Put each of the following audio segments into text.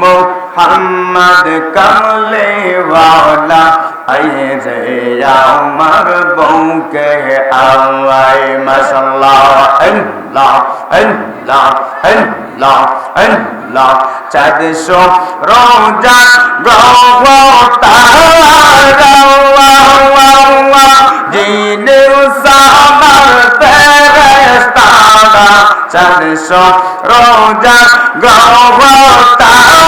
মোহাম্মদ কমলে ওয়ালা আই রে আমার বউকে আওয়াই মাশাল্লাহ আল্লাহ আল্লাহ আল্লাহ আল্লাহ। চারশো রোজা গো তারা জিনে সামার ফেরেস্তারা চারশো রোজা গো তারা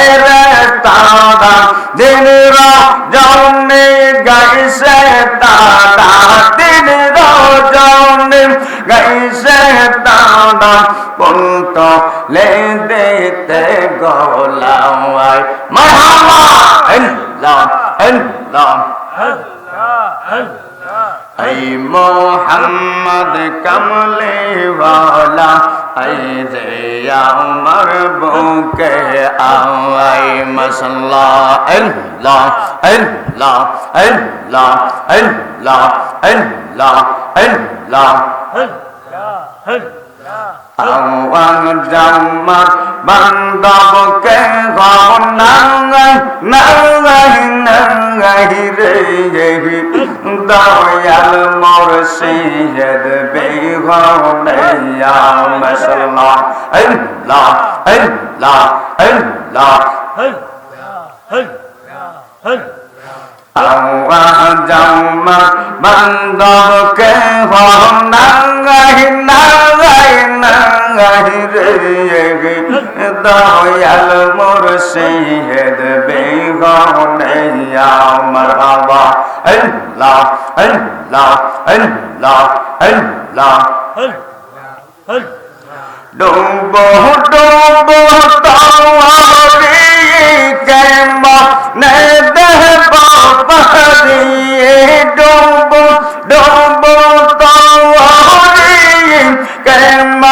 ফেরেস্তারা দিন রজনে গাইছে তারা দিন রজনে গাইছে তারা। পুন্ত লে দিতে গোলাওয়াই। মারহাবা আল্লাহ আল্লাহ এই মোহাম্মদ কমলে ওয়ালা আমার বুকে আওয়াই মসল্লা আল্লাহ আল্লাহ আল্লাহ আল্লাহ আল্লাহ আল্লাহ। আওয়াং জামার বান্দবকে নাঙ্গাই নাঙ্গাই নাঙ্গাই রে দয়াল মোর সৈয়দ বেগনাইয়া মসল্লা আল্লাহ আল্লাহ আল্লাহ নাঙ্গাই রে দয়াল মোর সৈয়দ বেগনাইয়া মারহাবা আল্লাহ আল্লাহ আল্লাহ আল্লাহ ডুবো ডুবো তাওয়ারি কেম নে দেহ বাপারি ডুবো ডুবো তাওয়ারি কেম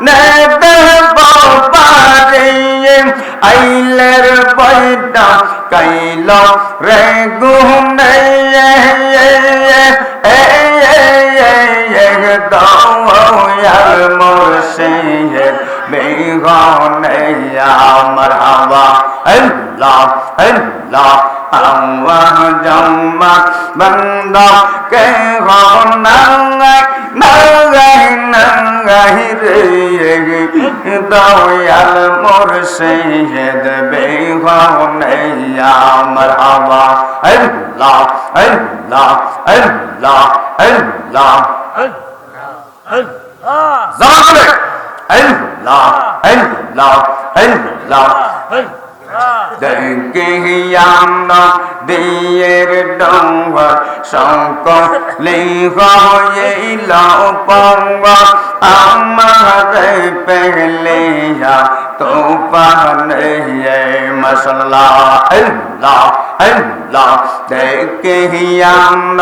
নে দেহ বাপারি আইলের বৈটা কাইল রে গুনে দয়াল মুর্শিদ বেগনে মারহাবা আল্লাহ আল্লাহ আল্লাহ জম্মা বন্দা কে গনাঙ্গাই নাঙ্গাই নাঙ্গাই রে। দয়াল মুর্শিদ বেগনে মারহাবা আল্লাহ আল্লাহ আল্লাহ আল্লাহ জবান করে আল্লাহ আল্লাহ। আল্লাহ দেখিয়াম দিয়ের ডঙ্গর শঙ্কলে হইল পঙ্গ। আমার পেলিয়া তো পানে মশলা আল্লাহ। আল্লাহ দেখিয়াম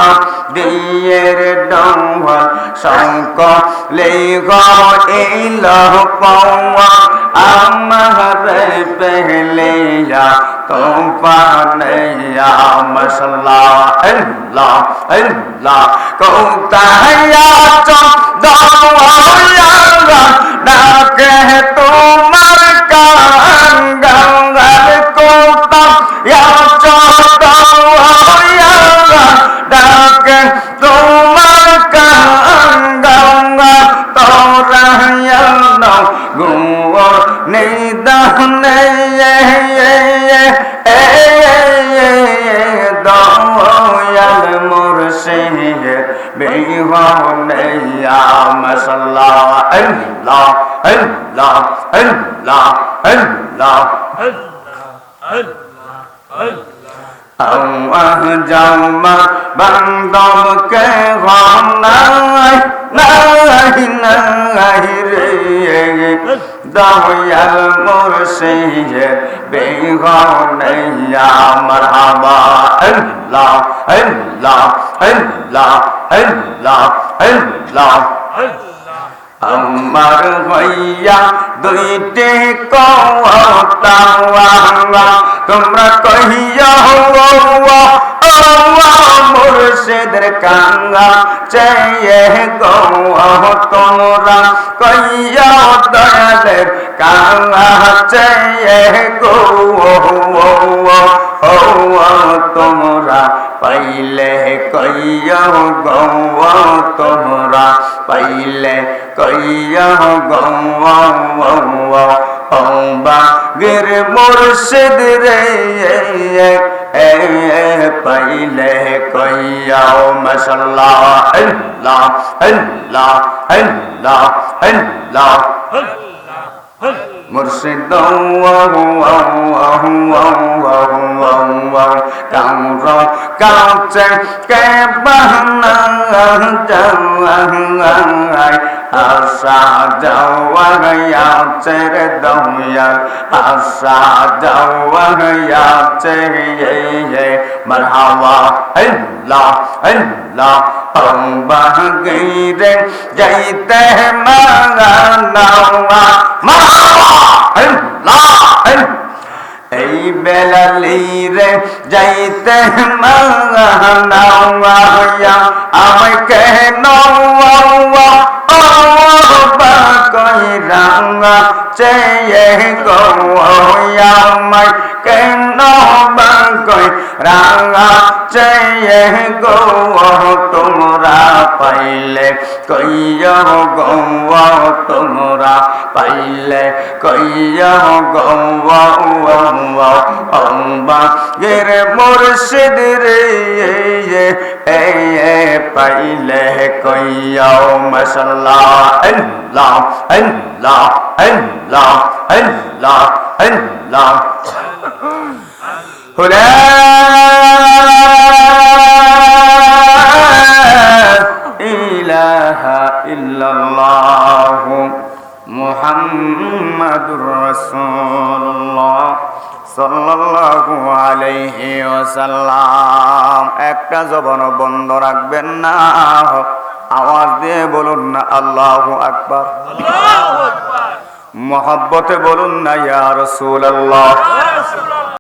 দিয়ের ডঙ্গর শঙ্কলে হইল পঙ্গ আমার পেলিয়া তো পানিয়া মশলা আল্লাহ ডাকে তোমার গঙ্গা তোরা গুয়া নিদানে দয়াল মুর্শিদ বিহনে মশলা আল্লাহ আল্লাহ আল্লাহ আল্লাহ আল্লাহ জামা বান্দবকে গম নাই নাই নাই রে দয়াল মুর্শিদ বেগনাইয়া মারহাবা আল্লাহ আল্লাহ আল্লাহ আল্লাহ আল্লাহ আমার হইয়া দুইটি কওয়া তোমরা কহিয়া মুর্শিদের কাঙ্গা চেয়ে গো তোমরা কইয়া দয়ালের কাঙ্গা চেয়ে গো তোমরা, পাইলে কইয়া গো তোমরা, পাইলে কইয়া গো অম্বা গির মুর্শিদ রে পাইলে কইয়াও মশাল্লা আল্লাহ আল্লাহ আল্লাহ আল্লাহ মুর্শিদ কাউর কাউচে কে বাহনা যাই আশা যাওয়া ছেড়ে দৌয়া আশা যাওয়া ছেড়ে মরহাওয়া আল্লাহ আল্লাহ বাগিরে যাইতে মাগানা মারহাবা আল্লাহ এই বেলালি রে যাইতে মাগানা আমায় কেন কইরাঙ্গা চেয়ে গো আমায় কেন বাঙ্কই রাঙা চেয়ে গো কইয়া গো তোমরা পাইলে কইয়া গো অম্বা গের মুর্শিদ রে পাইলে কইয়াও মশাল্লা আল্লাহ আল্লাহ আল্লাহ আল্লাহ আল্লাহ। ইলাহা ওয়াসাল্লাম একটা জবান বন্ধ রাখবেন না। আওয়াজ দিয়ে বলুন না আল্লাহ আকবার। মহব্বতে বলুন না ইয়া রাসূলুল্লাহ।